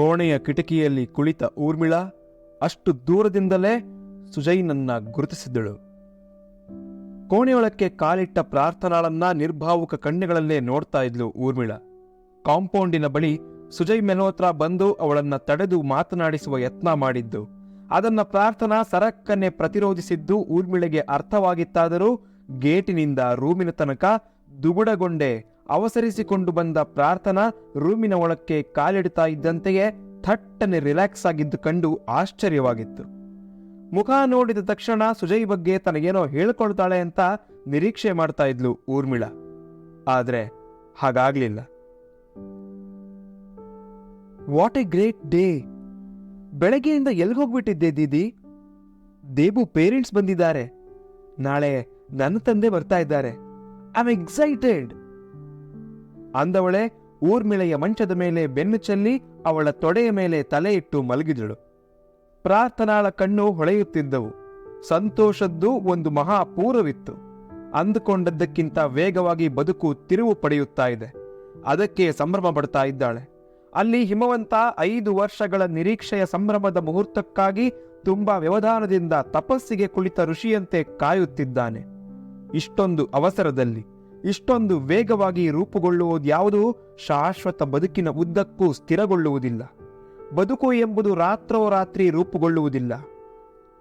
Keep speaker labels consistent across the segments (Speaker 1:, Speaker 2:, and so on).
Speaker 1: ಕೋಣೆಯ ಕಿಟಕಿಯಲ್ಲಿ ಕುಳಿತ ಊರ್ಮಿಳಾ ಅಷ್ಟು ದೂರದಿಂದಲೇ ಸುಜಯ್ನನ್ನ ಗುರುತಿಸಿದ್ದಳು. ಕೋಣೆಯೊಳಕ್ಕೆ ಕಾಲಿಟ್ಟ ಪ್ರಾರ್ಥನಾಳನ್ನ ನಿರ್ಭಾವುಕ ಕಣ್ಣುಗಳಲ್ಲೇ ನೋಡ್ತಾ ಇದ್ಲು ಊರ್ಮಿಳ. ಕಾಂಪೌಂಡಿನ ಬಳಿ ಸುಜಯ್ ಮೆಲ್ಹೋತ್ರ ಬಂದು ಅವಳನ್ನ ತಡೆದು ಮಾತನಾಡಿಸುವ ಯತ್ನ ಮಾಡಿದ್ದು. ಅದನ್ನ ಪ್ರಾರ್ಥನಾ ಸರಕ್ಕನ್ನೇ ಪ್ರತಿರೋಧಿಸಿದ್ದು ಊರ್ಮಿಳೆಗೆ ಅರ್ಥವಾಗಿತ್ತಾದರೂ ಗೇಟಿನಿಂದ ರೂಮಿನ ತನಕ ದುಗುಡಗೊಂಡೆ ಅವಸರಿಸಿಕೊಂಡು ಬಂದ ಪ್ರಾರ್ಥನಾ ರೂಮಿನ ಒಳಕ್ಕೆ ಕಾಲಿಡ್ತಾ ಇದ್ದಂತೆಯೇ ಥಟ್ಟನೆ ರಿಲ್ಯಾಕ್ಸ್ ಆಗಿದ್ದು ಕಂಡು ಆಶ್ಚರ್ಯವಾಗಿತ್ತು. ಮುಖ ನೋಡಿದ ತಕ್ಷಣ ಸುಜಯ್ ಬಗ್ಗೆ ತನಗೇನೋ ಹೇಳ್ಕೊಳ್ತಾಳೆ ಅಂತ ನಿರೀಕ್ಷೆ ಮಾಡ್ತಾ ಇದ್ಲು ಊರ್ಮಿಳ. ಆದ್ರೆ ಹಾಗಾಗ್ಲಿಲ್ಲ. What a great day. ಬೆಳಗ್ಗೆಯಿಂದ ಎಲ್ಲಿ ಹೋಗ್ಬಿಟ್ಟಿದ್ದೆ ದೀದಿ? ದೇಬು ಪೇರೆಂಟ್ಸ್ ಬಂದಿದ್ದಾರೆ. ನಾಳೆ ನನ್ನ ತಂದೆ ಬರ್ತಾ ಇದ್ದಾರೆ. I am excited. ಅಂದವಳೆ ಊರ್ಮಿಳೆಯ ಮಂಚದ ಮೇಲೆ ಬೆನ್ನು ಚೆಲ್ಲಿ ಅವಳ ತೊಡೆಯ ಮೇಲೆ ತಲೆ ಇಟ್ಟು ಮಲಗಿದಳು. ಪ್ರಾರ್ಥನಾಳ ಕಣ್ಣು ಹೊಳೆಯುತ್ತಿದ್ದವು. ಸಂತೋಷದ್ದು ಒಂದು ಮಹಾಪೂರವಿತ್ತು. ಅಂದುಕೊಂಡದ್ದಕ್ಕಿಂತ ವೇಗವಾಗಿ ಬದುಕು ತಿರುವು ಪಡೆಯುತ್ತಾ ಇದೆ. ಅದಕ್ಕೆ ಸಂಭ್ರಮ ಪಡ್ತಾ ಇದ್ದಾಳೆ. ಅಲ್ಲಿ ಹಿಮವಂತ ಐದು ವರ್ಷಗಳ ನಿರೀಕ್ಷೆಯ ಸಂಭ್ರಮದ ಮುಹೂರ್ತಕ್ಕಾಗಿ ತುಂಬಾ ವ್ಯವಧಾನದಿಂದ ತಪಸ್ಸಿಗೆ ಕುಳಿತ ಋಷಿಯಂತೆ ಕಾಯುತ್ತಿದ್ದಾನೆ. ಇಷ್ಟೊಂದು ಅವಸರದಲ್ಲಿ ಇಷ್ಟೊಂದು ವೇಗವಾಗಿ ರೂಪುಗೊಳ್ಳುವುದು ಯಾವುದು ಶಾಶ್ವತ ಬದುಕಿನ ಉದ್ದಕ್ಕೂ ಸ್ಥಿರಗೊಳ್ಳುವುದಿಲ್ಲ. ಬದುಕು ಎಂಬುದು ರಾತ್ರೋರಾತ್ರಿ ರೂಪುಗೊಳ್ಳುವುದಿಲ್ಲ.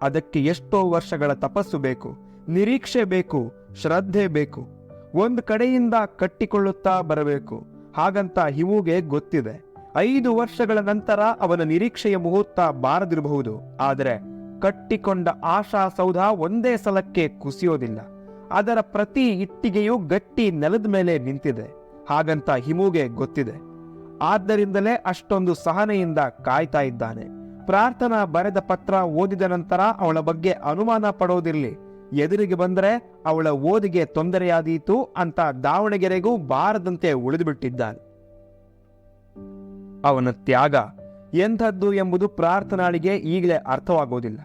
Speaker 1: ಅದಕ್ಕೆ ಎಷ್ಟೋ ವರ್ಷಗಳ ತಪಸ್ಸು ಬೇಕು, ನಿರೀಕ್ಷೆ ಬೇಕು, ಶ್ರದ್ಧೆ ಬೇಕು. ಒಂದು ಕಡೆಯಿಂದ ಕಟ್ಟಿಕೊಳ್ಳುತ್ತಾ ಬರಬೇಕು. ಹಾಗಂತ ಹಿವುಗೆ ಗೊತ್ತಿದೆ. ಐದು ವರ್ಷಗಳ ನಂತರ ಅವನ ನಿರೀಕ್ಷೆಯ ಮುಹೂರ್ತ ಬಾರದಿರಬಹುದು. ಆದರೆ ಕಟ್ಟಿಕೊಂಡ ಆಶಾ ಸೌಧ ಒಂದೇ ಸಲಕ್ಕೆ ಕುಸಿಯೋದಿಲ್ಲ. ಅದರ ಪ್ರತಿ ಇಟ್ಟಿಗೆಯೂ ಗಟ್ಟಿ ನೆಲದ ಮೇಲೆ ನಿಂತಿದೆ. ಹಾಗಂತ ಹಿಮುಗೆ ಗೊತ್ತಿದೆ. ಆದ್ದರಿಂದಲೇ ಅಷ್ಟೊಂದು ಸಹನೆಯಿಂದ ಕಾಯ್ತಾ ಇದ್ದಾನೆ. ಪ್ರಾರ್ಥನಾ ಬರೆದ ಪತ್ರ ಓದಿದ ನಂತರ ಅವಳ ಬಗ್ಗೆ ಅನುಮಾನ ಪಡೋದಿರ್ಲಿ. ಎದುರಿಗೆ ಬಂದರೆ ಅವಳ ಓದಿಗೆ ತೊಂದರೆಯಾದೀತು ಅಂತ ದಾವಣಗೆರೆಗೂ ಬಾರದಂತೆ ಉಳಿದುಬಿಟ್ಟಿದ್ದಾನೆ. ಅವನ ತ್ಯಾಗ ಎಂಥದ್ದು ಎಂಬುದು ಪ್ರಾರ್ಥನಾಳಿಗೆ ಈಗಲೇ ಅರ್ಥವಾಗೋದಿಲ್ಲ.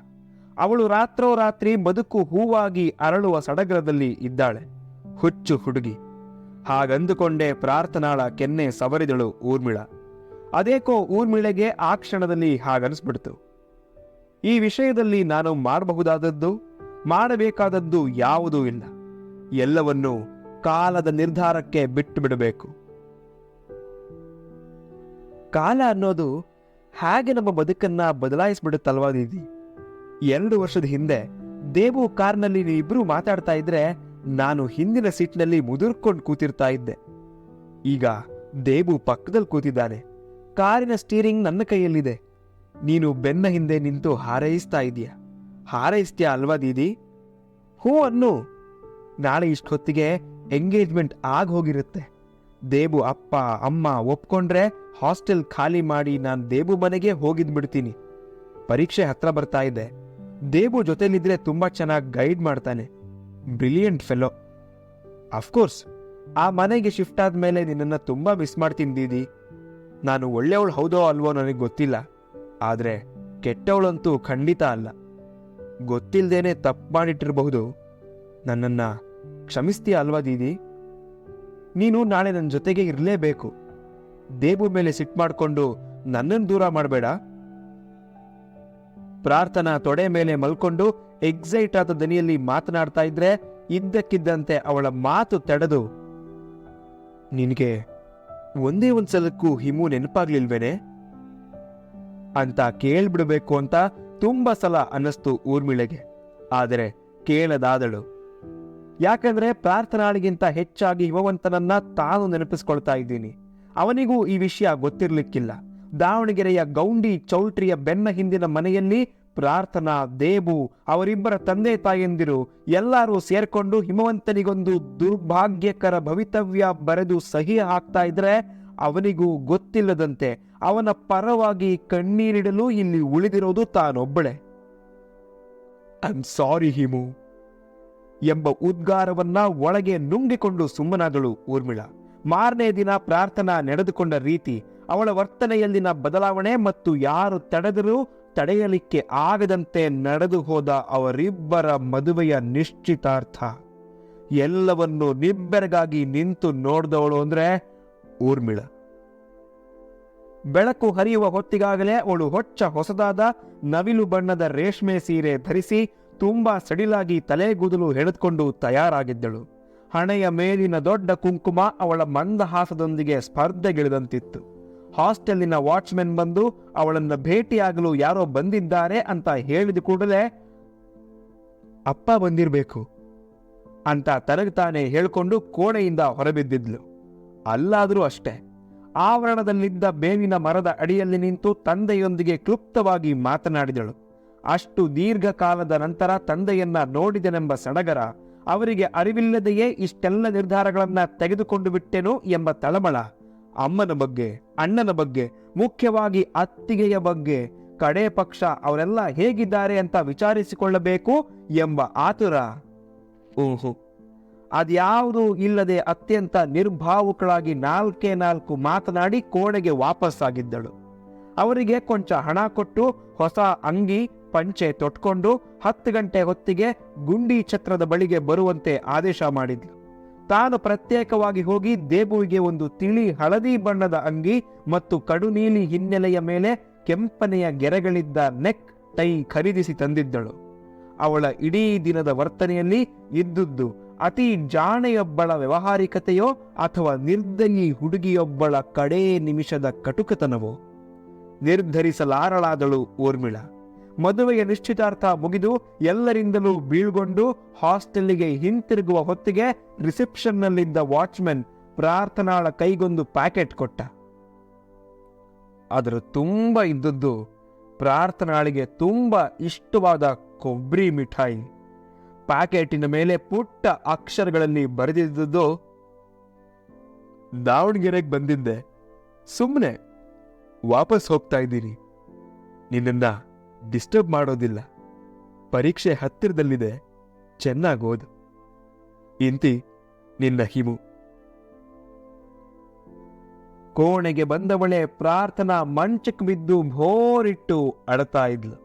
Speaker 1: ಅವಳು ರಾತ್ರೋರಾತ್ರಿ ಬದುಕು ಹೂವಾಗಿ ಅರಳುವ ಸಡಗರದಲ್ಲಿ ಇದ್ದಾಳೆ. ಹುಚ್ಚು ಹುಡುಗಿ. ಹಾಗಂದುಕೊಂಡೇ ಪ್ರಾರ್ಥನಾಳ ಕೆನ್ನೆ ಸವರಿದಳು ಊರ್ಮಿಳ. ಅದೇಕೋ ಊರ್ಮಿಳೆಗೆ ಆ ಕ್ಷಣದಲ್ಲಿ ಹಾಗನ್ಸ್ಬಿಡ್ತು. ಈ ವಿಷಯದಲ್ಲಿ ನಾನು ಮಾಡಬಹುದಾದದ್ದು, ಮಾಡಬೇಕಾದದ್ದು ಯಾವುದೂ ಇಲ್ಲ. ಎಲ್ಲವನ್ನೂ ಕಾಲದ ನಿರ್ಧಾರಕ್ಕೆ ಬಿಟ್ಟು ಬಿಡಬೇಕು ಕಾಲ ಅನ್ನೋದು ಹೇಗೆ ನಮ್ಮ ಬದುಕನ್ನ ಬದಲಾಯಿಸ್ಬಿಡುತ್ತಲ್ವಾ ದೀದಿ? ಎರಡು ವರ್ಷದ ಹಿಂದೆ ದೇವು ಕಾರ್ನಲ್ಲಿ ನೀವಿಬ್ರು ಮಾತಾಡ್ತಾ ಇದ್ರೆ ನಾನು ಹಿಂದಿನ ಸೀಟ್ನಲ್ಲಿ ಮುದುರ್ಕೊಂಡು ಕೂತಿರ್ತಾ ಇದ್ದೆ. ಈಗ ದೇವು ಪಕ್ಕದಲ್ಲಿ ಕೂತಿದ್ದಾನೆ. ಕಾರಿನ ಸ್ಟೀರಿಂಗ್ ನನ್ನ ಕೈಯಲ್ಲಿದೆ. ನೀನು ಬೆನ್ನ ಹಿಂದೆ ನಿಂತು ಹಾರೈಸ್ತಾ ಇದೀಯ ಹಾರೈಸ್ತೀಯ ಅಲ್ವಾ ದೀದಿ? ಹೂ ಅನ್ನು. ನಾಳೆ ಇಷ್ಟೊತ್ತಿಗೆ ಎಂಗೇಜ್ಮೆಂಟ್ ಆಗ ಹೋಗಿರುತ್ತೆ. ದೇಬು ಅಪ್ಪ, ಅಮ್ಮ ಒಪ್ಕೊಂಡ್ರೆ ಹಾಸ್ಟೆಲ್ ಖಾಲಿ ಮಾಡಿ ನಾನು ದೇಬು ಮನೆಗೆ ಹೋಗಿದ್ಬಿಡ್ತೀನಿ. ಪರೀಕ್ಷೆ ಹತ್ರ ಬರ್ತಾ ಇದೆ. ದೇಬು ಜೊತೆಲಿದ್ರೆ ತುಂಬಾ ಚೆನ್ನಾಗಿ ಗೈಡ್ ಮಾಡ್ತಾನೆ. ಬ್ರಿಲಿಯಂಟ್ ಫೆಲೋ ಅಫ್ಕೋರ್ಸ್ ಆ ಮನೆಗೆ ಶಿಫ್ಟ್ ಆದ್ಮೇಲೆ ನಿನ್ನನ್ನು ತುಂಬಾ ಮಿಸ್ ಮಾಡ್ತೀನಿ ದೀದಿ. ನಾನು ಒಳ್ಳೆಯವಳು ಹೌದೋ ಅಲ್ವೋ ನನಗೆ ಗೊತ್ತಿಲ್ಲ. ಆದ್ರೆ ಕೆಟ್ಟವಳಂತೂ ಖಂಡಿತ ಅಲ್ಲ. ಗೊತ್ತಿಲ್ಲದೇನೆ ತಪ್ಪು ಮಾಡಿಟ್ಟಿರಬಹುದು. ನನ್ನನ್ನ ಕ್ಷಮಿಸ್ತೀಯ ಅಲ್ವಾ ದೀದಿ? ನೀನು ನಾಳೆ ನನ್ನ ಜೊತೆಗೆ ಇರಲೇಬೇಕು. ದೇಬು ಮೇಲೆ ಸಿಟ್ ಮಾಡಿಕೊಂಡು ನನ್ನನ್ನು ದೂರ ಮಾಡಬೇಡ. ಪ್ರಾರ್ಥನಾ ತೊಡೆ ಮೇಲೆ ಮಲ್ಕೊಂಡು ಎಕ್ಸೈಟ್ ಆದ ದನಿಯಲ್ಲಿ ಮಾತನಾಡ್ತಾ ಇದ್ರೆ ಇದ್ದಕ್ಕಿದ್ದಂತೆ ಅವಳ ಮಾತು ತಡೆದು, ನಿನಗೆ ಒಂದೇ ಒಂದ್ಸಲಕ್ಕೂ ಹಿಮು ನೆನಪಾಗ್ಲಿಲ್ವೇನೆ? ಅಂತ ಕೇಳ್ಬಿಡ್ಬೇಕು ಅಂತ ತುಂಬಾ ಸಲ ಅನ್ನಿಸ್ತು ಊರ್ಮಿಳೆಗೆ. ಆದರೆ ಕೇಳದಾದಳು, ಯಾಕಂದ್ರೆ ಪ್ರಾರ್ಥನಾಳಿಗಿಂತ ಹೆಚ್ಚಾಗಿ ಹಿಮವಂತನನ್ನ ತಾನು ನೆನಪಿಸ್ಕೊಳ್ತಾ ಇದ್ದೀನಿ. ಅವನಿಗೂ ಈ ವಿಷಯ ಗೊತ್ತಿರ್ಲಿಕ್ಕಿಲ್ಲ. ದಾವಣಗೆರೆಯ ಗೌಂಡಿ ಚೌಲ್ಟ್ರಿಯ ಬೆನ್ನ ಹಿಂದಿನ ಮನೆಯಲ್ಲಿ ಪ್ರಾರ್ಥನಾ ದೇಬು ಅವರಿಬ್ಬರ ತಂದೆ ತಾಯಂದಿರು ಎಲ್ಲರೂ ಸೇರ್ಕೊಂಡು ಹಿಮವಂತನಿಗೊಂದು ದುರ್ಭಾಗ್ಯಕರ ಭವಿತವ್ಯ ಬರೆದು ಸಹಿ ಹಾಕ್ತಾ ಇದ್ರೆ ಅವನಿಗೂ ಗೊತ್ತಿಲ್ಲದಂತೆ ಅವನ ಪರವಾಗಿ ಕಣ್ಣೀರಿಡಲು ಇಲ್ಲಿ ಉಳಿದಿರೋದು ತಾನೊಬ್ಬಳೆ. ಐ ಸಾರಿ ಹಿಮು ಎಂಬ ಉದ್ಗಾರವನ್ನ ಒಳಗೆ ನುಂಗಿಕೊಂಡು ಸುಮ್ಮನಾದಳು ಊರ್ಮಿಳ. ಮಾರನೇ ದಿನ ಪ್ರಾರ್ಥನಾ ನಡೆದುಕೊಂಡ ರೀತಿ ಅವಳ ವರ್ತನೆಯಲ್ಲಿನ ಬದಲಾವಣೆ ಮತ್ತು ಯಾರು ತಡೆದರೂ ತಡೆಯಲಿಕ್ಕೆ ಆಗದಂತೆ ನಡೆದು ಹೋದ ಅವರಿಬ್ಬರ ಮದುವೆಯ ನಿಶ್ಚಿತಾರ್ಥ. ಎಲ್ಲವನ್ನು ನಿಬ್ಬೆರಗಾಗಿ ನಿಂತು ನೋಡಿದವಳು ಅಂದ್ರೆ ಊರ್ಮಿಳ. ಬೆಳಕು ಹರಿಯುವ ಹೊತ್ತಿಗಾಗಲೇ ಅವಳು ಹೊಚ್ಚ ಹೊಸದಾದ ನವಿಲು ಬಣ್ಣದ ರೇಷ್ಮೆ ಸೀರೆ ಧರಿಸಿ ತುಂಬಾ ಸಡಿಲಾಗಿ ತಲೆಗೂದಲು ಹೆಣೆದುಕೊಂಡು ತಯಾರಾಗಿದ್ದಳು. ಹಣೆಯ ಮೇಲಿನ ದೊಡ್ಡ ಕುಂಕುಮ ಅವಳ ಮಂದಹಾಸದೊಂದಿಗೆ ಸ್ಪರ್ಧೆಗಿಳಿದಂತಿತ್ತು. ಹಾಸ್ಟೆಲ್ಲಿನ ವಾಚ್ಮೆನ್ ಬಂದು ಅವಳನ್ನು ಭೇಟಿಯಾಗಲು ಯಾರೋ ಬಂದಿದ್ದಾರೆ ಅಂತ ಹೇಳಿದ ಕೂಡಲೇ, ಅಪ್ಪ ಬಂದಿರಬೇಕು ಅಂತ ತರಗತಾನೆ ಹೇಳ್ಕೊಂಡು ಕೋಣೆಯಿಂದ ಹೊರಬಿದ್ದಿದ್ಲು. ಅಲ್ಲಾದರೂ ಅಷ್ಟೇ, ಆವರಣದಲ್ಲಿದ್ದ ಬೇವಿನ ಮರದ ಅಡಿಯಲ್ಲಿ ನಿಂತು ತಂದೆಯೊಂದಿಗೆ ಕ್ಲುಪ್ತವಾಗಿ ಮಾತನಾಡಿದಳು. ಅಷ್ಟು ದೀರ್ಘಕಾಲದ ನಂತರ ತಂದೆಯನ್ನ ನೋಡಿದನೆಂಬ ಸಡಗರ ಅವರಿಗೆ ಅರಿವಿಲ್ಲದೆಯೇ ಇಷ್ಟೆಲ್ಲ ನಿರ್ಧಾರಗಳನ್ನ ತೆಗೆದುಕೊಂಡು ಬಿಟ್ಟೆನು ಎಂಬ ತಳಮಳ. ಅಮ್ಮನ ಬಗ್ಗೆ, ಅಣ್ಣನ ಬಗ್ಗೆ, ಮುಖ್ಯವಾಗಿ ಅತ್ತಿಗೆಯ ಬಗ್ಗೆ, ಕಡೆ ಪಕ್ಷ ಅವರೆಲ್ಲ ಹೇಗಿದ್ದಾರೆ ಅಂತ ವಿಚಾರಿಸಿಕೊಳ್ಳಬೇಕು ಎಂಬ ಆತುರ. ಊಹು ಅದ್ಯಾವುದು ಇಲ್ಲದೆ ಅತ್ಯಂತ ನಿರ್ಭಾವುಕಳಾಗಿ ನಾಲ್ಕೇ ನಾಲ್ಕು ಮಾತನಾಡಿ ಕೋಣೆಗೆ ವಾಪಸ್ಸಾಗಿದ್ದಳು. ಅವರಿಗೆ ಕೊಂಚ ಹಣ ಕೊಟ್ಟು ಹೊಸ ಅಂಗಿ, ಪಂಚೆ ತೊಟ್ಕೊಂಡು ಹತ್ತು ಗಂಟೆ ಹೊತ್ತಿಗೆ ಗುಂಡಿ ಛತ್ರದ ಬಳಿಗೆ ಬರುವಂತೆ ಆದೇಶ ಮಾಡಿದ್ಲು. ತಾನು ಪ್ರತ್ಯೇಕವಾಗಿ ಹೋಗಿ ದೇಬುವಿಗೆ ಒಂದು ತಿಳಿ ಹಳದಿ ಬಣ್ಣದ ಅಂಗಿ ಮತ್ತು ಕಡು ನೀಲಿ ಹಿನ್ನೆಲೆಯ ಮೇಲೆ ಕೆಂಪನೆಯ ಗೆರೆಗಳಿದ್ದ ನೆಕ್ ಟೈ ಖರೀದಿಸಿ ತಂದಿದ್ದಳು. ಅವಳ ಇಡೀ ದಿನದ ವರ್ತನೆಯಲ್ಲಿ ಇದ್ದುದ್ದು ಅತಿ ಜಾಣೆಯೊಬ್ಬಳ ವ್ಯವಹಾರಿಕತೆಯೋ ಅಥವಾ ನಿರ್ದಯಿ ಹುಡುಗಿಯೊಬ್ಬಳ ಕಡೇ ನಿಮಿಷದ ಕಟುಕತನವೋ? ನಿರ್ಧರಿಸಲಾರಳಾದಳು ಊರ್ಮಿಳ. ಮದುವೆಯ ನಿಶ್ಚಿತಾರ್ಥ ಮುಗಿದು ಎಲ್ಲರಿಂದಲೂ ಬೀಳ್ಗೊಂಡು ಹಾಸ್ಟೆಲ್ಗೆ ಹಿಂತಿರುಗುವ ಹೊತ್ತಿಗೆ ರಿಸೆಪ್ಷನ್ನಲ್ಲಿದ್ದ ವಾಚ್ಮೆನ್ ಪ್ರಾರ್ಥನಾಳ ಕೈಗೊಂದು ಪ್ಯಾಕೆಟ್ ಕೊಟ್ಟ. ಅದರ ತುಂಬ ಇದ್ದದ್ದು ಪ್ರಾರ್ಥನಾಳಿಗೆ ತುಂಬ ಇಷ್ಟವಾದ ಕೊಬ್ಬರಿ ಮಿಠಾಯಿ. ಪ್ಯಾಕೆಟಿನ ಮೇಲೆ ಪುಟ್ಟ ಅಕ್ಷರಗಳಲ್ಲಿ ಬರೆದಿದ್ದುದು ದಾವಣಗೆರೆಗೆ ಬಂದಿದ್ದೆ. ಸುಮ್ಮನೆ ವಾಪಸ್ ಹೋಗ್ತಾ ಇದ್ದೀನಿ. ನಿನ್ನನ್ನ ಡಿಸ್ಟರ್ಬ್ ಮಾಡೋದಿಲ್ಲ. ಪರೀಕ್ಷೆ ಹತ್ತಿರದಲ್ಲಿದೆ ಚೆನ್ನಾಗೋದು ಇಂತಿ, ನಿನ್ನ ಹಿಮು. ಕೋಣೆಗೆ ಬಂದವಳೆ ಪ್ರಾರ್ಥನಾ ಮಂಚಕ್ಕೆ ಬಿದ್ದು ಭೋರಿಟ್ಟು ಅಳತಾ ಇದ್ಲು.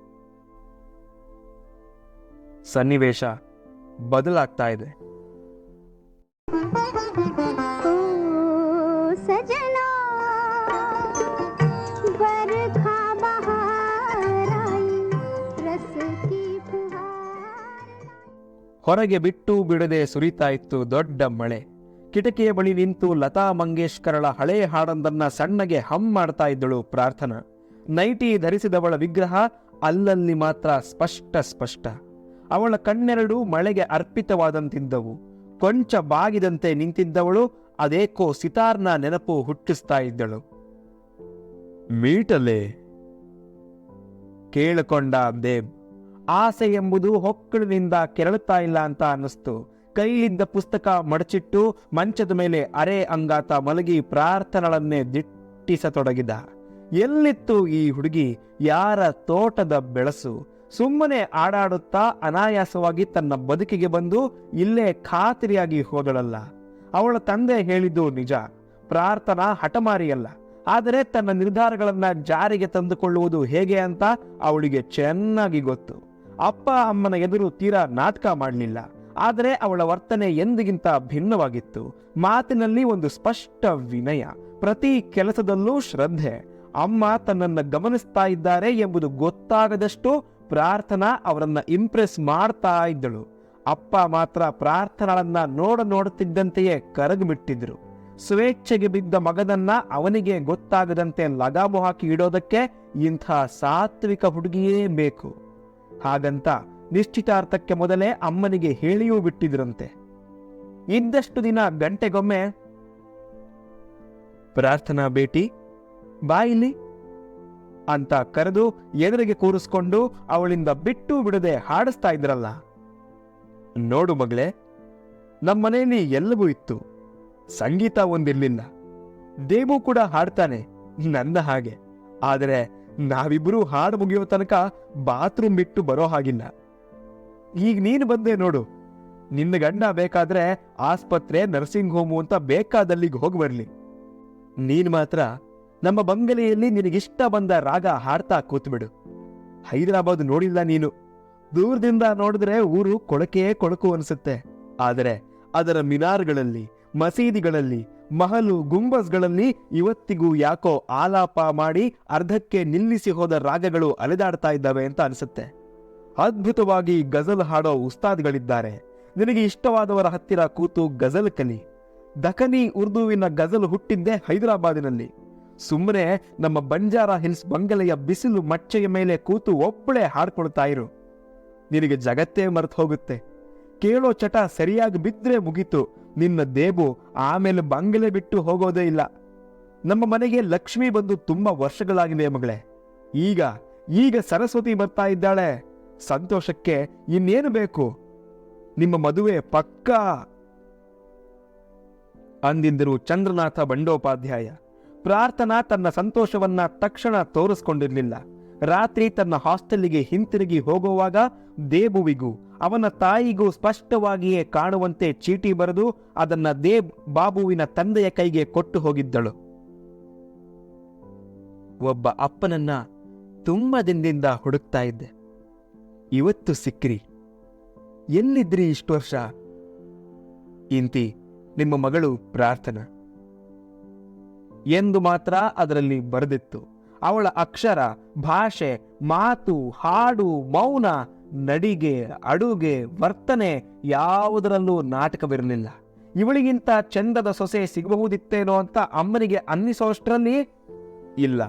Speaker 1: ಸನ್ನಿವೇಶ ಬದಲಾಗ್ತಾ ಇದೆ. ಹೊರಗೆ ಬಿಟ್ಟು ಬಿಡದೆ ಸುರಿತಾ ಇತ್ತು ದೊಡ್ಡ ಮಳೆ. ಕಿಟಕಿಯ ಬಳಿ ನಿಂತು ಲತಾ ಮಂಗೇಶ್ಕರಳ ಹಳೆ ಹಾಡೊಂದನ್ನ ಸಣ್ಣಗೆ ಹಮ್ ಮಾಡ್ತಾ ಇದ್ದಳು ಪ್ರಾರ್ಥನಾ. ನೈಟಿ ಧರಿಸಿದವಳ ವಿಗ್ರಹ ಅಲ್ಲಲ್ಲಿ ಮಾತ್ರ ಸ್ಪಷ್ಟ ಸ್ಪಷ್ಟ. ಅವಳ ಕಣ್ಣೆರಡು ಮಳೆಗೆ ಅರ್ಪಿತವಾದಂತಿದ್ದವು. ಕೊಂಚ ಬಾಗಿದಂತೆ ನಿಂತಿದ್ದವಳು ಅದೇಕೋ ಸಿತಾರ್ನ ನೆನಪು ಹುಟ್ಟಿಸ್ತಾ ಇದ್ದಳು. ಮೀಟಲೆ, ಕೇಳಿಕೊಂಡ ದೇವ್ ಆಸೆ ಎಂಬುದು ಹೊಕ್ಕಳಿನಿಂದ ಕೆರಳುತ್ತಾ ಇಲ್ಲ ಅಂತ ಅನ್ನಿಸ್ತು. ಕೈಲಿದ್ದ ಪುಸ್ತಕ ಮಡಚಿಟ್ಟು ಮಂಚದ ಮೇಲೆ ಅರೆ ಅಂಗಾತ ಮಲಗಿ ಪ್ರಾರ್ಥನೆಗಳನ್ನೇ ದಿಟ್ಟಿಸತೊಡಗಿದ. ಎಲ್ಲಿತ್ತು ಈ ಹುಡುಗಿ? ಯಾರ ತೋಟದ ಬೆಳಸು? ಸುಮ್ಮನೆ ಆಡಾಡುತ್ತಾ ಅನಾಯಾಸವಾಗಿ ತನ್ನ ಬದುಕಿಗೆ ಬಂದು ಇಲ್ಲೇ ಖಾತರಿಯಾಗಿ ಹೋದಳಲ್ಲ. ಅವಳ ತಂದೆ ಹೇಳಿದ್ದು ನಿಜ. ಪ್ರಾರ್ಥನಾ ಹಠಮಾರಿಯಲ್ಲ. ಆದರೆ ತನ್ನ ನಿರ್ಧಾರಗಳನ್ನ ಜಾರಿಗೆ ತಂದುಕೊಳ್ಳುವುದು ಹೇಗೆ ಅಂತ ಅವಳಿಗೆ ಚೆನ್ನಾಗಿ ಗೊತ್ತು. ಅಪ್ಪ ಅಮ್ಮನ ಎದುರು ತೀರಾ ನಾಟಕ ಮಾಡಲಿಲ್ಲ. ಆದರೆ ಅವಳ ವರ್ತನೆ ಎಂದಿಗಿಂತ ಭಿನ್ನವಾಗಿತ್ತು. ಮಾತಿನಲ್ಲಿ ಒಂದು ಸ್ಪಷ್ಟ ವಿನಯ, ಪ್ರತಿ ಕೆಲಸದಲ್ಲೂ ಶ್ರದ್ಧೆ. ಅಮ್ಮ ತನ್ನನ್ನು ಗಮನಿಸ್ತಾ ಇದ್ದಾರೆ ಎಂಬುದು ಗೊತ್ತಾಗದಷ್ಟು ಪ್ರಾರ್ಥನಾ ಅವರನ್ನ ಇಂಪ್ರೆಸ್ ಮಾಡ್ತಾ ಇದ್ದಳು. ಅಪ್ಪ ಮಾತ್ರ ಪ್ರಾರ್ಥನಾಳನ್ನ ನೋಡ ನೋಡುತ್ತಿದ್ದಂತೆಯೇ ಕರಗಿಬಿಟ್ಟಿದ್ರು. ಸ್ವೇಚ್ಛೆಗೆ ಬಿದ್ದ ಮಗನನ್ನ ಅವನಿಗೆ ಗೊತ್ತಾಗದಂತೆ ಲಗಾಮು ಹಾಕಿ ಇಡೋದಕ್ಕೆ ಇಂಥ ಸಾತ್ವಿಕ ಹುಡುಗಿಯೇ ಬೇಕು. ಹಾಗಂತ ನಿಶ್ಚಿತಾರ್ಥಕ್ಕೆ ಮೊದಲೇ ಅಮ್ಮನಿಗೆ ಹೇಳಿಯೂ ಬಿಟ್ಟಿದ್ರಂತೆ. ಇದ್ದಷ್ಟು ದಿನ ಗಂಟೆಗೊಮ್ಮೆ, ಪ್ರಾರ್ಥನಾ ಭೇಟಿ ಬಾಯಿಲಿ ಅಂತ ಕರೆದು ಎದುರಿಗೆ ಕೂರಿಸ್ಕೊಂಡು ಅವಳಿಂದ ಬಿಟ್ಟು ಬಿಡದೆ ಹಾಡಿಸ್ತಾ ಇದ್ರಲ್ಲ. ನೋಡು ಮಗಳೇ ನಮ್ಮನೆಯಲ್ಲಿ ಎಲ್ಲವೂ ಇತ್ತು, ಸಂಗೀತ ಒಂದಿರ್ಲಿಲ್ಲ, ದೇವು ಕೂಡ ಹಾಡ್ತಾನೆ ನನ್ನ ಹಾಗೆ. ಆದರೆ ನಾವಿಬ್ರು ಹಾಡು ಮುಗಿಯೋ ತನಕ ಬಾತ್ರೂಮ್ ಬಿಟ್ಟು ಬರೋ ಹಾಗಿಲ್ಲ. ಈಗ ನೀನು ಬಂದೆ ನೋಡು. ನಿನ್ನ ಗಂಡ ಬೇಕಾದ್ರೆ ಆಸ್ಪತ್ರೆ ನರ್ಸಿಂಗ್ ಹೋಮು ಅಂತ ಬೇಕಾದಲ್ಲಿಗೆ ಹೋಗಿ ಬರ್ಲಿ. ನೀನ್ ಮಾತ್ರ ನಮ್ಮ ಬಂಗಲೆಯಲ್ಲಿ ನಿನಗಿಷ್ಟ ಬಂದ ರಾಗ ಹಾಡ್ತಾ ಕೂತ್ಬಿಡು. ಹೈದರಾಬಾದ್ ನೋಡಿಲ್ಲ ನೀನು. ದೂರದಿಂದ ನೋಡಿದ್ರೆ ಊರು ಕೊಳಕೆ ಕೊಳಕು ಅನಿಸುತ್ತೆ. ಆದರೆ ಅದರ ಮಿನಾರ್ಗಳಲ್ಲಿ, ಮಸೀದಿಗಳಲ್ಲಿ ಮಹಲು ಗುಂಬಸ್ಗಳಲ್ಲಿ ಇವತ್ತಿಗೂ ಯಾಕೋ ಆಲಾಪ ಮಾಡಿ ಅರ್ಧಕ್ಕೆ ನಿಲ್ಲಿಸಿ ಹೋದ ರಾಗಗಳು ಅಲೆದಾಡ್ತಾ ಇದ್ದಾವೆ ಅಂತ ಅನಿಸುತ್ತೆ. ಅದ್ಭುತವಾಗಿ ಗಜಲ್ ಹಾಡೋ ಉಸ್ತಾದ್ಗಳಿದ್ದಾರೆ. ನಿನಗೆ ಇಷ್ಟವಾದವರ ಹತ್ತಿರ ಕೂತು ಗಜಲ್ ಕಲಿ. ದಖನಿ ಉರ್ದುವಿನ ಗಜಲ್ ಹುಟ್ಟಿದ್ದೆ ಹೈದರಾಬಾದಿನಲ್ಲಿ. ಸುಮ್ಮನೆ ನಮ್ಮ ಬಂಜಾರ ಹಿಲ್ಸ್ ಬಂಗಲೆಯ ಬಿಸಿಲು ಮಚ್ಚೆಯ ಮೇಲೆ ಕೂತು ಒಬ್ಬಳೆ ಹಾಡ್ಕೊಳ್ತಾ ಇರು. ನಿನಗೆ ಜಗತ್ತೇ ಮರೆತು ಹೋಗುತ್ತೆ ಕೇಳೋ ಚಟ ಸರಿಯಾಗಿ ಬಿದ್ರೆ ಮುಗೀತು. ನಿನ್ನ ದೇಬು ಆಮೇಲೆ ಬಂಗಲೆ ಬಿಟ್ಟು ಹೋಗೋದೇ ಇಲ್ಲ. ನಮ್ಮ ಮನೆಗೆ ಲಕ್ಷ್ಮಿ ಬಂದು ತುಂಬಾ ವರ್ಷಗಳಾಗಿದೆ ಮಗಳೇ. ಈಗ ಈಗ ಸರಸ್ವತಿ ಬರ್ತಾ ಇದ್ದಾಳೆ. ಸಂತೋಷಕ್ಕೆ ಇನ್ನೇನು ಬೇಕು? ನಿಮ್ಮ ಮದುವೆ ಪಕ್ಕ? ಅಂದಿಂದರು ಚಂದ್ರನಾಥ ಬಂಡೋಪಾಧ್ಯಾಯ. ಪ್ರಾರ್ಥನಾ ತನ್ನ ಸಂತೋಷವನ್ನ ತಕ್ಷಣ ತೋರಿಸ್ಕೊಂಡಿರ್ಲಿಲ್ಲ. ರಾತ್ರಿ ತನ್ನ ಹಾಸ್ಟೆಲ್ಗೆ ಹಿಂತಿರುಗಿ ಹೋಗುವಾಗ ದೇಬುವಿಗೂ ಅವನ ತಾಯಿಗೂ ಸ್ಪಷ್ಟವಾಗಿಯೇ ಕಾಣುವಂತೆ ಚೀಟಿ ಬರೆದು ಅದನ್ನ ದೇಬ್ ಬಾಬುವಿನ ತಂದೆಯ ಕೈಗೆ ಕೊಟ್ಟು ಹೋಗಿದ್ದಳು. ಒಬ್ಬ ಅಪ್ಪನನ್ನ ತುಂಬ ದಿನದಿಂದ ಹುಡುಕ್ತಾ ಇದ್ದೆ. ಇವತ್ತು ಸಿಕ್ಕ್ರಿ. ಎಲ್ಲಿದ್ರಿ ಇಷ್ಟು ವರ್ಷ? ಇಂತಿ ನಿಮ್ಮ ಮಗಳು ಪ್ರಾರ್ಥನಾ. ಎಂದು ಮಾತ್ರ ಅದರಲ್ಲಿ ಬರೆದಿತ್ತು. ಅವಳ ಅಕ್ಷರ, ಭಾಷೆ, ಮಾತು, ಹಾಡು, ಮೌನ ನಡಿಗೆ, ಅಡುಗೆ, ವರ್ತನೆ ಯಾವುದರಲ್ಲೂ ನಾಟಕವಿರಲಿಲ್ಲ. ಇವಳಿಗಿಂತ ಚಂದದ ಸೊಸೆ ಸಿಗಬಹುದಿತ್ತೇನೋ ಅಂತ ಅಮ್ಮನಿಗೆ ಅನ್ನಿಸೋಷ್ಟರಲ್ಲಿ ಇಲ್ಲ.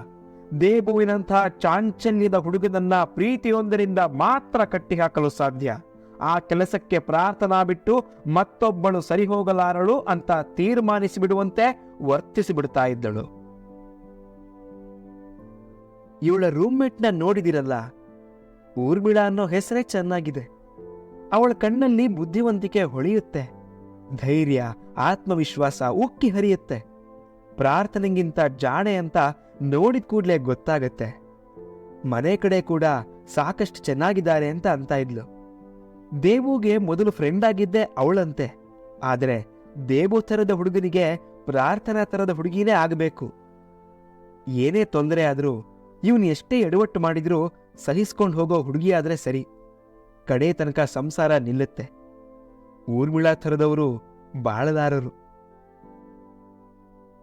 Speaker 1: ದೇಬುವಿನಂತಹ ಚಾಂಚಲ್ಯದ ಹುಡುಗನನ್ನ ಪ್ರೀತಿಯೊಂದರಿಂದ ಮಾತ್ರ ಕಟ್ಟಿಹಾಕಲು ಸಾಧ್ಯ. ಆ ಕೆಲಸಕ್ಕೆ ಪ್ರಾರ್ಥನಾ ಬಿಟ್ಟು ಮತ್ತೊಬ್ಬಳು ಸರಿ ಹೋಗಲಾರಳು ಅಂತ ತೀರ್ಮಾನಿಸಿಬಿಡುವಂತೆ ವರ್ತಿಸಿ ಬಿಡ್ತಾ ಇದ್ದಳು. ಇವಳ ರೂಮ್ಮೇಟ್ನ ನೋಡಿದಿರಲ್ಲ ಊರ್ಮಿಳಾ ಅನ್ನೋ ಹೆಸರೇ ಚೆನ್ನಾಗಿದೆ. ಅವಳ ಕಣ್ಣಲ್ಲಿ ಬುದ್ಧಿವಂತಿಕೆ ಹೊಳೆಯುತ್ತೆ. ಧೈರ್ಯ, ಆತ್ಮವಿಶ್ವಾಸ ಉಕ್ಕಿ ಹರಿಯುತ್ತೆ. ಪ್ರಾರ್ಥನೆಗಿಂತ ಜಾಣೆ ಅಂತ ನೋಡಿದ ಕೂಡಲೇ ಗೊತ್ತಾಗತ್ತೆ. ಮನೆ ಕಡೆ ಕೂಡ ಸಾಕಷ್ಟು ಚೆನ್ನಾಗಿದ್ದಾರೆ ಅಂತ ಅಂತ ಇದ್ಲು. ದೇವುಗೆ ಮೊದಲು ಫ್ರೆಂಡ್ ಆಗಿದ್ದೆ ಅವಳಂತೆ. ಆದರೆ ದೇವು ಥರದ ಹುಡುಗನಿಗೆ ಪ್ರಾರ್ಥನಾ ಥರದ ಹುಡುಗಿನೇ ಆಗಬೇಕು. ಏನೇ ತೊಂದರೆ ಆದರೂ ಇವನು ಎಷ್ಟೇ ಎಡವಟ್ಟು ಮಾಡಿದ್ರೂ ಸಹಿಸ್ಕೊಂಡು ಹೋಗೋ ಹುಡುಗಿ ಆದ್ರೆ ಸರಿ. ಕಡೆ ತನಕ ಸಂಸಾರ ನಿಲ್ಲುತ್ತೆ. ಊರ್ಮಿಳಾ ಥರದವರು ಬಾಳದಾರರು.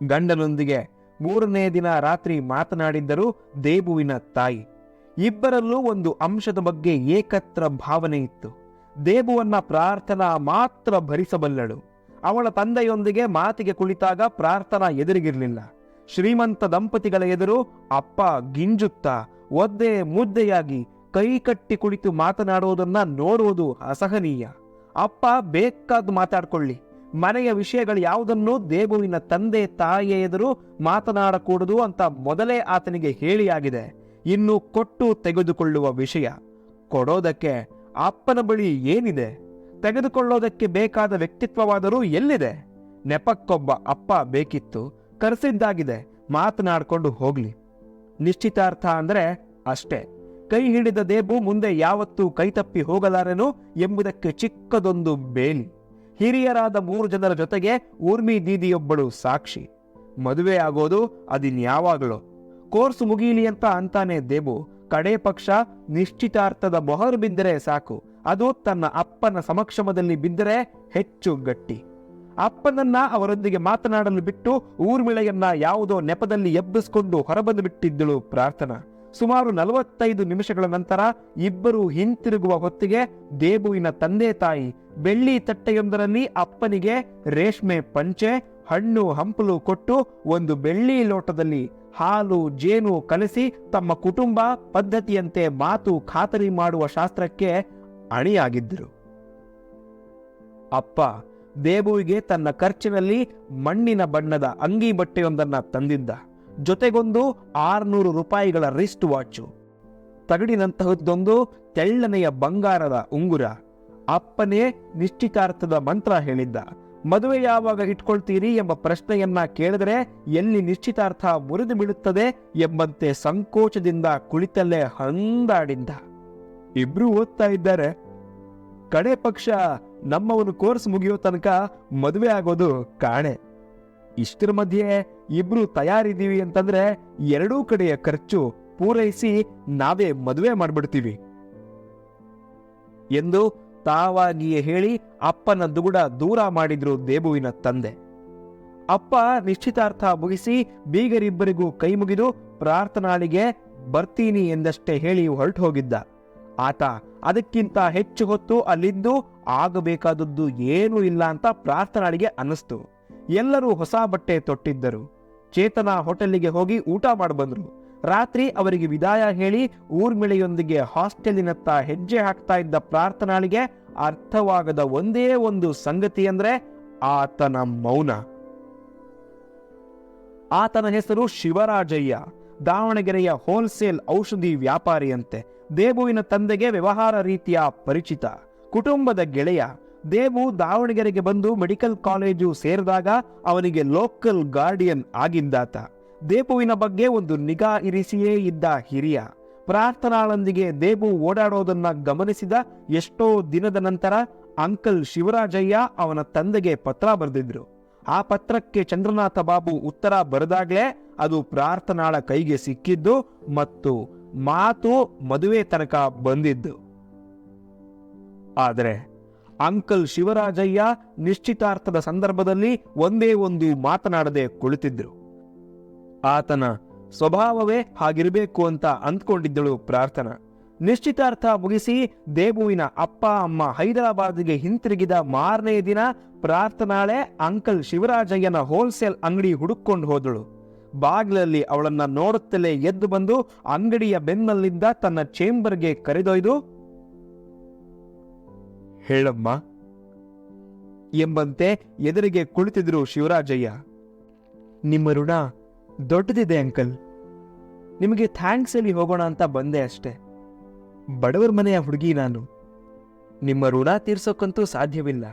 Speaker 1: ಗಂಡನೊಂದಿಗೆ ಮೂರನೇ ದಿನ ರಾತ್ರಿ ಮಾತನಾಡಿದ್ದರು ದೇಬುವಿನ ತಾಯಿ. ಇಬ್ಬರಲ್ಲೂ ಒಂದು ಅಂಶದ ಬಗ್ಗೆ ಏಕತ್ರ ಭಾವನೆ ಇತ್ತು. ದೇಬುವನ್ನ ಪ್ರಾರ್ಥನಾ ಮಾತ್ರ ಭರಿಸಬಲ್ಲಳು. ಅವಳ ತಂದೆಯೊಂದಿಗೆ ಮಾತಿಗೆ ಕುಳಿತಾಗ ಪ್ರಾರ್ಥನಾ ಎದುರಿಗಿರಲಿಲ್ಲ. ಶ್ರೀಮಂತ ದಂಪತಿಗಳ ಎದುರು ಅಪ್ಪ ಗಿಂಜುತ್ತಾ ಒದ್ದೆ ಮುದ್ದೆಯಾಗಿ ಕೈ ಕಟ್ಟಿ ಕುಳಿತು ಮಾತನಾಡುವುದನ್ನ ನೋಡುವುದು ಅಸಹನೀಯ. ಅಪ್ಪ ಬೇಕಾದ್ದು ಮಾತಾಡ್ಕೊಳ್ಳಿ. ಮನೆಯ ವಿಷಯಗಳು ಯಾವುದನ್ನೂ ದೇಗುವಿನ ತಂದೆ, ತಾಯಿಯ ಎದುರು ಮಾತನಾಡಕೂಡದು ಅಂತ ಮೊದಲೇ ಆತನಿಗೆ ಹೇಳಿಯಾಗಿದೆ. ಇನ್ನು ಕೊಟ್ಟು ತೆಗೆದುಕೊಳ್ಳುವ ವಿಷಯ. ಕೊಡೋದಕ್ಕೆ ಅಪ್ಪನ ಬಳಿ ಏನಿದೆ? ತೆಗೆದುಕೊಳ್ಳೋದಕ್ಕೆ ಬೇಕಾದ ವ್ಯಕ್ತಿತ್ವವಾದರೂ ಎಲ್ಲಿದೆ? ನೆಪಕ್ಕೊಬ್ಬ ಅಪ್ಪ ಬೇಕಿತ್ತು. ಕರೆಸಿದ್ದಾಗಿದೆ. ಮಾತನಾಡ್ಕೊಂಡು ಹೋಗ್ಲಿ. ನಿಶ್ಚಿತಾರ್ಥ ಅಂದ್ರೆ ಅಷ್ಟೇ. ಕೈ ಹಿಡಿದ ದೇಬು ಮುಂದೆ ಯಾವತ್ತೂ ಕೈತಪ್ಪಿ ಹೋಗಲಾರೆನು ಎಂಬುದಕ್ಕೆ ಚಿಕ್ಕದೊಂದು ಬೇಲಿ. ಹಿರಿಯರಾದ ಮೂರು ಜನರ ಜೊತೆಗೆ ಊರ್ಮಿ ದೀದಿಯೊಬ್ಬಳು ಸಾಕ್ಷಿ. ಮದುವೆ ಆಗೋದು ಅದಿನ್ಯಾವಾಗಲೋ. ಕೋರ್ಸ್ ಮುಗೀಲಿ ಅಂತ ಅಂತಾನೆ ದೇಬು. ಕಡೆ ಪಕ್ಷ ನಿಶ್ಚಿತಾರ್ಥದ ಮೊಹರು ಬಿದ್ದರೆ ಸಾಕು. ಅದು ತನ್ನ ಅಪ್ಪನ ಸಮಕ್ಷಮದಲ್ಲಿ ಬಿದ್ದರೆ ಹೆಚ್ಚು ಗಟ್ಟಿ. ಅಪ್ಪನನ್ನ ಅವರೊಂದಿಗೆ ಮಾತನಾಡಲು ಬಿಟ್ಟು ಊರ್ಮಿಳೆಯನ್ನ ಯಾವುದೋ ನೆಪದಲ್ಲಿ ಎಬ್ಬಿಸಿಕೊಂಡು ಹೊರಬಂದು ಬಿಟ್ಟಿದ್ದಳು ಪ್ರಾರ್ಥನಾ. ಸುಮಾರು ನಲವತ್ತೈದು ನಿಮಿಷಗಳ ನಂತರ ಇಬ್ಬರು ಹಿಂತಿರುಗುವ ಹೊತ್ತಿಗೆ ದೇಬುವಿನ ತಂದೆ ತಾಯಿ ಬೆಳ್ಳಿ ತಟ್ಟೆಯೊಂದರಲ್ಲಿ ಅಪ್ಪನಿಗೆ ರೇಷ್ಮೆ ಪಂಚೆ, ಹಣ್ಣು ಹಂಪಲು ಕೊಟ್ಟು ಒಂದು ಬೆಳ್ಳಿ ಲೋಟದಲ್ಲಿ ಹಾಲು ಜೇನು ಕಲಸಿ ತಮ್ಮ ಕುಟುಂಬ ಪದ್ಧತಿಯಂತೆ ಮಾತು ಖಾತರಿ ಮಾಡುವ ಶಾಸ್ತ್ರಕ್ಕೆ ಅಣಿಯಾಗಿದ್ದರು. ಅಪ್ಪ ದೇಬುವಿಗೆ ತನ್ನ ಖರ್ಚಿನಲ್ಲಿ ಮಣ್ಣಿನ ಬಣ್ಣದ ಅಂಗಿ ಬಟ್ಟೆಯೊಂದನ್ನ ತಂದಿದ್ದ. ಜೊತೆಗೊಂದು ಆರ್ನೂರು ರೂಪಾಯಿಗಳ ರಿಸ್ಟ್ ವಾಚು. ತಗಡಿನಂತಹದ್ದೊಂದು ತೆಳ್ಳನೆಯ ಬಂಗಾರದ ಉಂಗುರ. ಅಪ್ಪನೇ ನಿಶ್ಚಿತಾರ್ಥದ ಮಂತ್ರ ಹೇಳಿದ್ದ. ಮದುವೆ ಯಾವಾಗ ಇಟ್ಕೊಳ್ತೀರಿ ಎಂಬ ಪ್ರಶ್ನೆಯನ್ನ ಕೇಳಿದರೆ ಎಲ್ಲಿ ನಿಶ್ಚಿತಾರ್ಥ ಮುರಿದು ಬೀಳುತ್ತದೆ ಎಂಬಂತೆ ಸಂಕೋಚದಿಂದ ಕುಳಿತಲ್ಲೇ ಹಂದಾಡಿದ್ದ. ಇಬ್ರು ಓದ್ತಾ ಇದ್ದಾರೆ. ಕಡೆ ಪಕ್ಷ ನಮ್ಮವನು ಕೋರ್ಸ್ ಮುಗಿಯೋ ತನಕ ಮದುವೆ ಆಗೋದು ಕಾಣೆ. ಇಷ್ಟರ ಮಧ್ಯೆ ಇಬ್ರು ತಯಾರಿದ್ದೀವಿ ಅಂತಂದ್ರೆ ಎರಡೂ ಕಡೆಯ ಖರ್ಚು ಪೂರೈಸಿ ನಾವೇ ಮದುವೆ ಮಾಡ್ಬಿಡ್ತೀವಿ. ಎಂದು ತಾವಾಗಿಯೇ ಹೇಳಿ ಅಪ್ಪನ ದುಗುಡ ದೂರ ಮಾಡಿದ್ರು ದೇಬುವಿನ ತಂದೆ. ಅಪ್ಪ ನಿಶ್ಚಿತಾರ್ಥ ಮುಗಿಸಿ ಬೀಗರಿಬ್ಬರಿಗೂ ಕೈ ಮುಗಿದು ಪ್ರಾರ್ಥನಾಳಿಗೆ ಬರ್ತೀನಿ ಎಂದಷ್ಟೇ ಹೇಳಿ ಹೊರಟು ಹೋಗಿದ್ದ. ಆತ ಅದಕ್ಕಿಂತ ಹೆಚ್ಚು ಹೊತ್ತು ಅಲ್ಲಿದ್ದು ಆಗಬೇಕಾದದ್ದು ಏನೂ ಇಲ್ಲ ಅಂತ ಪ್ರಾರ್ಥನಾಳಿಗೆ ಅನ್ನಿಸ್ತು. ಎಲ್ಲರೂ ಹೊಸ ಬಟ್ಟೆ ತೊಟ್ಟಿದ್ದರು. ಚೇತನ ಹೋಟೆಲ್ಲಿಗೆ ಹೋಗಿ ಊಟ ಮಾಡಬಂದ್ರು. ರಾತ್ರಿ ಅವರಿಗೆ ವಿದಾಯ ಹೇಳಿ ಊರ್ಮಿಳೆಯೊಂದಿಗೆ ಹಾಸ್ಟೆಲಿನತ್ತ ಹೆಜ್ಜೆ ಹಾಕ್ತಾ ಇದ್ದ ಪ್ರಾರ್ಥನಾಳಿಗೆ ಅರ್ಥವಾಗದ ಒಂದೇ ಒಂದು ಸಂಗತಿ ಅಂದ್ರೆ ಆತನ ಮೌನ. ಆತನ ಹೆಸರು ಶಿವರಾಜಯ್ಯ. ದಾವಣಗೆರೆಯ ಹೋಲ್ಸೇಲ್ ಔಷಧಿ ವ್ಯಾಪಾರಿಯಂತೆ. ದೇಬುವಿನ ತಂದೆಗೆ ವ್ಯವಹಾರ ರೀತಿಯ ಪರಿಚಿತ. ಕುಟುಂಬದ ಗೆಳೆಯ ದೇವು ದಾವಣಗೆರೆಗೆ ಬಂದು ಮೆಡಿಕಲ್ ಕಾಲೇಜು ಸೇರಿದಾಗ ಅವನಿಗೆ ಲೋಕಲ್ ಗಾರ್ಡಿಯನ್ ಆಗಿದ್ದಾತ. ದೇಬುವಿನ ಬಗ್ಗೆ ಒಂದು ನಿಗಾ ಇರಿಸಿಯೇ ಇದ್ದ ಹಿರಿಯ. ಪ್ರಾರ್ಥನಾಳೊಂದಿಗೆ ದೇಬು ಓಡಾಡೋದನ್ನ ಗಮನಿಸಿದ ಎಷ್ಟೋ ದಿನದ ನಂತರ ಅಂಕಲ್ ಶಿವರಾಜಯ್ಯ ಅವನ ತಂದೆಗೆ ಪತ್ರ ಬರೆದಿದ್ರು. ಆ ಪತ್ರಕ್ಕೆ ಚಂದ್ರನಾಥ ಬಾಬು ಉತ್ತರ ಬರೆದಾಗಲೇ ಅದು ಪ್ರಾರ್ಥನಾಳ ಕೈಗೆ ಸಿಕ್ಕಿದ್ದು ಮತ್ತು ಮಾತು ಮದುವೆ ತನಕ ಬಂದಿದ್ದು. ಆದರೆ ಅಂಕಲ್ ಶಿವರಾಜಯ್ಯ ನಿಶ್ಚಿತಾರ್ಥದ ಸಂದರ್ಭದಲ್ಲಿ ಒಂದೇ ಒಂದು ಮಾತನಾಡದೆ ಕುಳಿತಿದ್ರು. ಆತನ ಸ್ವಭಾವವೇ ಹಾಗಿರಬೇಕು ಅಂತ ಅಂದ್ಕೊಂಡಿದ್ದಳು ಪ್ರಾರ್ಥನಾ. ನಿಶ್ಚಿತಾರ್ಥ ಮುಗಿಸಿ ದೇಬುವಿನ ಅಪ್ಪ, ಅಮ್ಮ ಹೈದರಾಬಾದ್ಗೆ ಹಿಂತಿರುಗಿದ ಮಾರನೇ ದಿನ ಪ್ರಾರ್ಥನಾಳೆ ಅಂಕಲ್ ಶಿವರಾಜಯ್ಯನ ಹೋಲ್ಸೇಲ್ ಅಂಗಡಿ ಹುಡುಕೊಂಡು ಹೋದಳು. ಬಾಗಿಲಲ್ಲಿ ಅವಳನ್ನ ನೋಡುತ್ತಲೇ ಎದ್ದು ಬಂದು ಅಂಗಡಿಯ ಬೆನ್ನಲ್ಲಿದ್ದ ತನ್ನ ಚೇಂಬರ್ಗೆ ಕರೆದೊಯ್ದು, ಹೇಳಮ್ಮ, ಎಂಬಂತೆ ಎದುರಿಗೆ ಕುಳಿತಿದ್ರು ಶಿವರಾಜಯ್ಯ. ನಿಮ್ಮ ಋಣ ದೊಡ್ಡದಿದೆ ಅಂಕಲ್. ನಿಮಗೆ ಥ್ಯಾಂಕ್ಸ್ ಹೇಳಿ ಹೋಗೋಣ ಅಂತ ಬಂದೆ ಅಷ್ಟೆ. ಬಡವರ ಮನೆಯ ಹುಡುಗಿ ನಾನು. ನಿಮ್ಮ ಋಣ ತೀರ್ಸೋಕ್ಕಂತೂ ಸಾಧ್ಯವಿಲ್ಲ.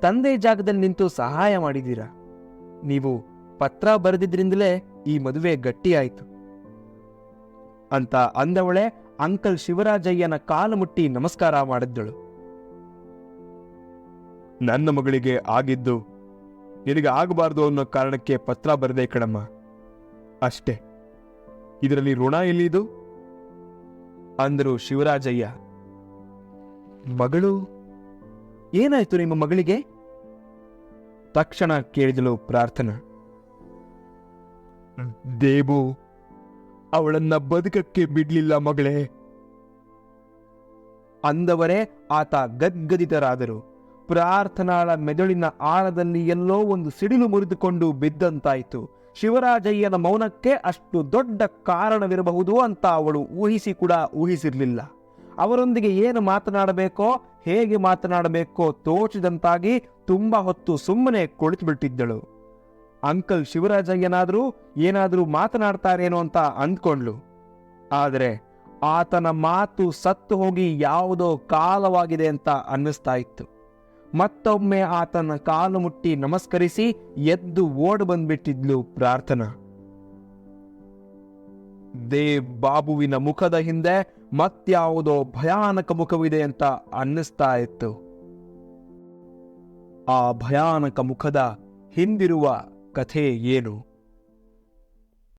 Speaker 1: ತಂದೆ ಜಾಗದಲ್ಲಿ ನಿಂತು ಸಹಾಯ ಮಾಡಿದ್ದೀರಾ? ನೀವು ಪತ್ರ ಬರೆದಿದ್ರಿಂದಲೇ ಈ ಮದುವೆ ಗಟ್ಟಿಯಾಯಿತು. ಅಂತ ಅಂದವಳೆ ಅಂಕಲ್ ಶಿವರಾಜಯ್ಯನ ಕಾಲು ಮುಟ್ಟಿ ನಮಸ್ಕಾರ ಮಾಡಿದ್ದಳು. ನನ್ನ ಮಗಳಿಗೆ ಆಗಿದ್ದು ನಿನಗೆ ಆಗಬಾರ್ದು ಅನ್ನೋ ಕಾರಣಕ್ಕೆ ಪತ್ರ ಬರದೆ ಕಣಮ್ಮ. ಅಷ್ಟೇ. ಇದರಲ್ಲಿ ಋಣ ಎಲ್ಲಿದು? ಅಂದರು ಶಿವರಾಜಯ್ಯ. ಮಗಳು, ಏನಾಯ್ತು ನಿಮ್ಮ ಮಗಳಿಗೆ? ತಕ್ಷಣ ಕೇಳಿದಳು ಪ್ರಾರ್ಥನಾ. ದೇವು, ಅವಳನ್ನ ಬದುಕಕ್ಕೆ ಬಿಡ್ಲಿಲ್ಲ ಮಗಳೇ. ಅಂದವರೇ ಆತ ಗದ್ಗದಿತರಾದರು. ಪ್ರಾರ್ಥನಾಳ ಮೆದುಳಿನ ಆಳದಲ್ಲಿ ಎಲ್ಲೋ ಒಂದು ಸಿಡಿಲು ಮುರಿದುಕೊಂಡು ಬಿದ್ದಂತಾಯಿತು. ಶಿವರಾಜಯ್ಯನ ಮೌನಕ್ಕೆ ಅಷ್ಟು ದೊಡ್ಡ ಕಾರಣವಿರಬಹುದು ಅಂತ ಅವಳು ಊಹಿಸಿ ಕೂಡ ಊಹಿಸಿರ್ಲಿಲ್ಲ. ಅವರೊಂದಿಗೆ ಏನು ಮಾತನಾಡಬೇಕೋ, ಹೇಗೆ ಮಾತನಾಡಬೇಕೋ ತೋಚಿದಂತಾಗಿ ತುಂಬಾ ಹೊತ್ತು ಸುಮ್ಮನೆ ಕುಳಿತುಬಿಟ್ಟಿದ್ದಳು. ಅಂಕಲ್ ಶಿವರಾಜಯ್ಯನಾದರೂ ಏನಾದರೂ ಮಾತನಾಡ್ತಾರೇನೋ ಅಂತ ಅಂದ್ಕೊಂಡ್ಲು ಆದರೆ ಆತನ ಮಾತು ಸತ್ತು ಹೋಗಿ ಯಾವುದೋ ಕಾಲವಾಗಿದೆ ಅಂತ ಅನ್ನಿಸ್ತಾ ಇತ್ತು. ಮತ್ತೊಮ್ಮೆ ಆತನ ಕಾಲು ಮುಟ್ಟಿ ನಮಸ್ಕರಿಸಿ ಎದ್ದು ಓಡ್ ಬಂದ್ಬಿಟ್ಟಿದ್ಲು ಪ್ರಾರ್ಥನಾ. ದೇವ್ ಬಾಬುವಿನ ಮುಖದ ಹಿಂದೆ ಮತ್ಯಾವುದೋ ಭಯಾನಕ ಮುಖವಿದೆ ಅಂತ ಅನ್ನಿಸ್ತಾ ಇತ್ತು. ಆ ಭಯಾನಕ ಮುಖದ ಹಿಂದಿರುವ ಕಥೆ ಏನು?